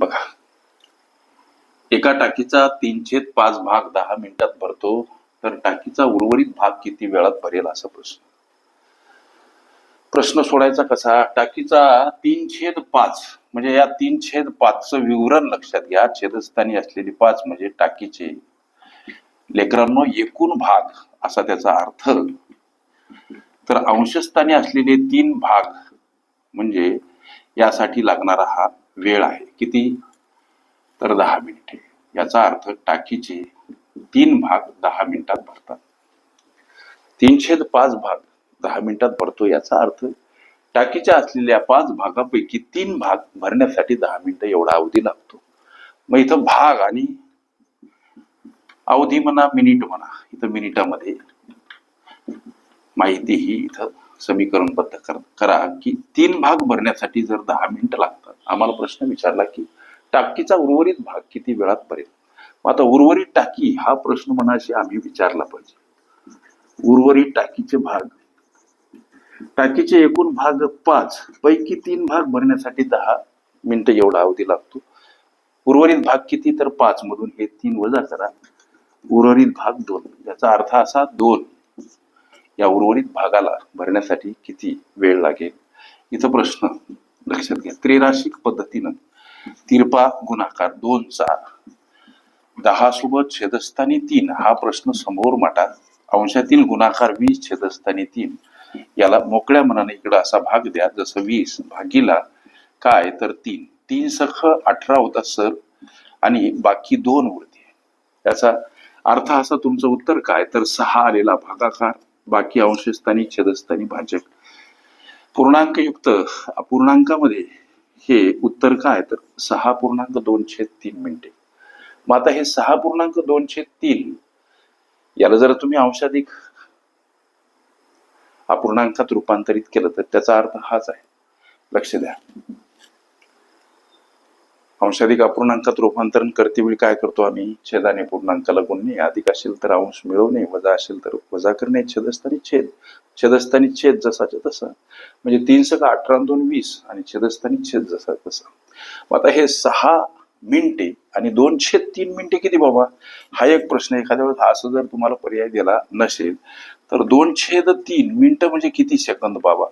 बघा. एका टाकीचा तीन छेद पाच भाग दहा मिनिटात भरतो तर टाकीचा उर्वरित भाग किती वेळात भरेल असा प्रश्न. प्रश्न सोडायचा कसा? टाकीचा तीन छेद पाच म्हणजे या तीन छेद पाचचं विवरण लक्षात घ्या. छेदस्थानी असलेली पाच म्हणजे टाकीचे. लेकरांनो एकूण भाग असा त्याचा अर्थ. तर अंशस्थानी असलेले तीन भाग म्हणजे यासाठी लागणारा हा वेळ आहे. किती? तर दहा मिनिटे. याचा अर्थ टाकीचे तीन भाग दहा मिनिटात भरतात. तीनशे पाच भाग दहा मिनिटात भरतो याचा अर्थ टाकीच्या असलेल्या पाच भागापैकी तीन भाग भरण्यासाठी दहा मिनिटं एवढा अवधी लागतो. मग इथं भाग आणि अवधी म्हणा मिनिट म्हणा इथं मिनिटामध्ये माहिती ही इथं समीकरणबद्ध करा की तीन भाग भरण्यासाठी जर दहा मिनिटं लागतात आम्हाला प्रश्न विचारला की टाकीचा उर्वरित भाग किती वेळात भरेल मग आता उर्वरित टाकी हा प्रश्न मनाशी आम्ही विचारला पाहिजे. उर्वरित टाकीचे भाग. टाकीचे एकूण भाग पाच पैकी तीन भाग भरण्यासाठी दहा मिनिटं एवढा अवधी लागतो. उर्वरित भाग किती तर पाच मधून हे तीन वजा करा. उर्वरित भाग दोन. याचा अर्थ असा दोन. या उर्वरित भागाला भरण्यासाठी किती वेळ लागेल? इथं प्रश्न. लक्षात घ्या. त्रिराशिक पद्धतीनं तिरपा गुणाकार दोनचा दहा सोबत छेदस्थानी तीन. हा प्रश्न समोर माटा अंशातील गुणाकार वीस छेदस्थानी तीन. याला मोकळ्या मनाने इकडं असा भाग द्या. जसं वीस भागीला काय तर तीन. तीन सख अठरा होता सर. आणि बाकी दोन उरते याचा अर्थ असा तुमचं उत्तर काय? तर सहा आलेला भागाकार बाकी अंशस्थानी छेदस्थानी भाजक. पूर्णांकयुक्त पूर्णांकामध्ये हे उत्तर काय तर सहा पूर्णांक दोन छेद तीन मिनिटे. मग आता हे सहा पूर्णांक दोन छेद तीन याला जर तुम्ही अंशाधिक अपूर्णांकात रूपांतरित केलं तर त्याचा अर्थ हाच आहे. लक्ष द्या. अंशाधिक अपूर्णांकात रूपांतरण करते वेळी काय करतो आम्ही? छेदाने पूर्णांकाला गुणणे अधिक असेल तर अंश मिळवणे वजा असेल तर वजा करणे छेदस्थानी छेद. छेदस्थानी छेद जसाच्या तसा. म्हणजे तीन सका अठरा दोन वीस आणि छेदस्थानी छेद जसा तसा. मग आता हे सहा मिनिटे आणि दोन छेद तीन मिनिटे किती बाबा? हा एक प्रश्न एखाद्या वेळेस असं जर तुम्हाला पर्याय दिला नसेल तर दोन छेद तीन मिनिटं म्हणजे किती सेकंद बाबा?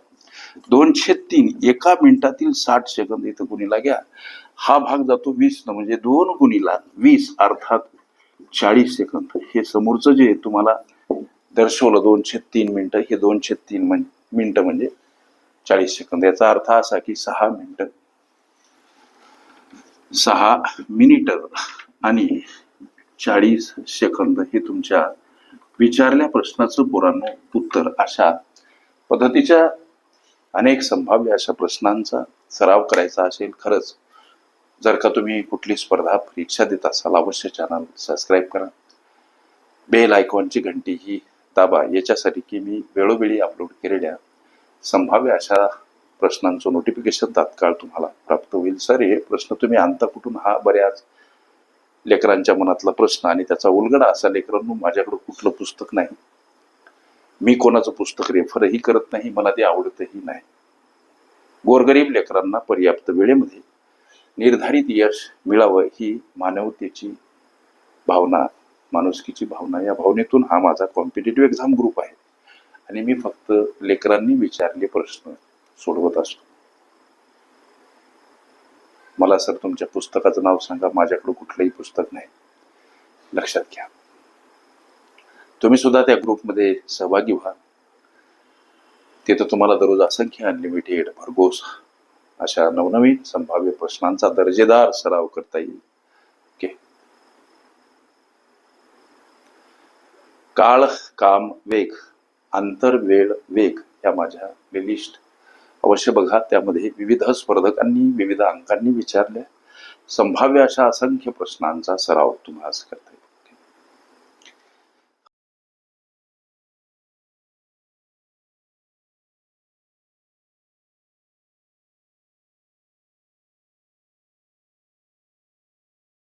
दोन छेद तीन एका मिनिटातील साठ सेकंद इथं गुणीला घ्या. हा भाग जातो वीस न म्हणजे दोन गुणीला वीस अर्थात चाळीस सेकंद. हे समोरचं जे तुम्हाला दर्शवलं दोनशे तीन मिनिटं हे दोनशे तीन म्हण- मिनिटं म्हणजे चाळीस सेकंद. याचा अर्थ असा की सहा मिनिट. सहा मिनिट आणि चाळीस सेकंद हे तुमच्या विचारल्या प्रश्नाचं पुराण उत्तर अशा पद्धतीच्या अनेक संभाव्य अशा प्रश्नांचा सराव करायचा असेल खरंच. जर का तुम्ही कुठली स्पर्धा परीक्षा देत असाल अवश्य चॅनल सबस्क्राईब करा. बेल आयकॉनची घंटी ही दाबा याच्यासाठी की मी वेळोवेळी अपलोड केलेल्या संभाव्य अशा प्रश्नांचं नोटिफिकेशन तात्काळ तुम्हाला प्राप्त होईल. सर हे प्रश्न तुम्ही आणता कुठून? हा बऱ्याच लेकरांच्या मनातला प्रश्न आणि त्याचा उलगडा असा लेकरांनो माझ्याकडे कुठलं पुस्तक नाही. मी कोणाचं पुस्तक रेफरही करत नाही मला ते आवडतही नाही. गोरगरीब लेकरांना पर्याप्त वेळेमध्ये निर्धारित यश मिळावं ही मानवतेची भावना माणुसकीची भावना. या भावनेतून हा माझा कॉम्पिटेटिव्ह एक्झाम ग्रुप आहे. आणि मी फक्त लेकरांनी विचारले प्रश्न सोडवत असतो. मला सर तुमच्या पुस्तकाचं नाव सांगा. माझ्याकडे कुठलंही पुस्तक नाही. लक्षात घ्या. तुम्ही सुद्धा त्या ग्रुपमध्ये सहभागी व्हा. तिथं तुम्हाला दररोज असंख्य अनलिमिटेड भरघोस अशा नवनवीन संभाव्य प्रश्नांचा दर्जेदार सराव करता येईल. ओके काळ काम वेग आंतर वेळ वेग या माझ्या प्लेलिस्ट अवश्य बघा त्यामध्ये विविध स्पर्धकांनी विविध अंकांनी विचारल्या संभाव्य अशा असंख्य प्रश्नांचा सराव तुम्हाला करता येईल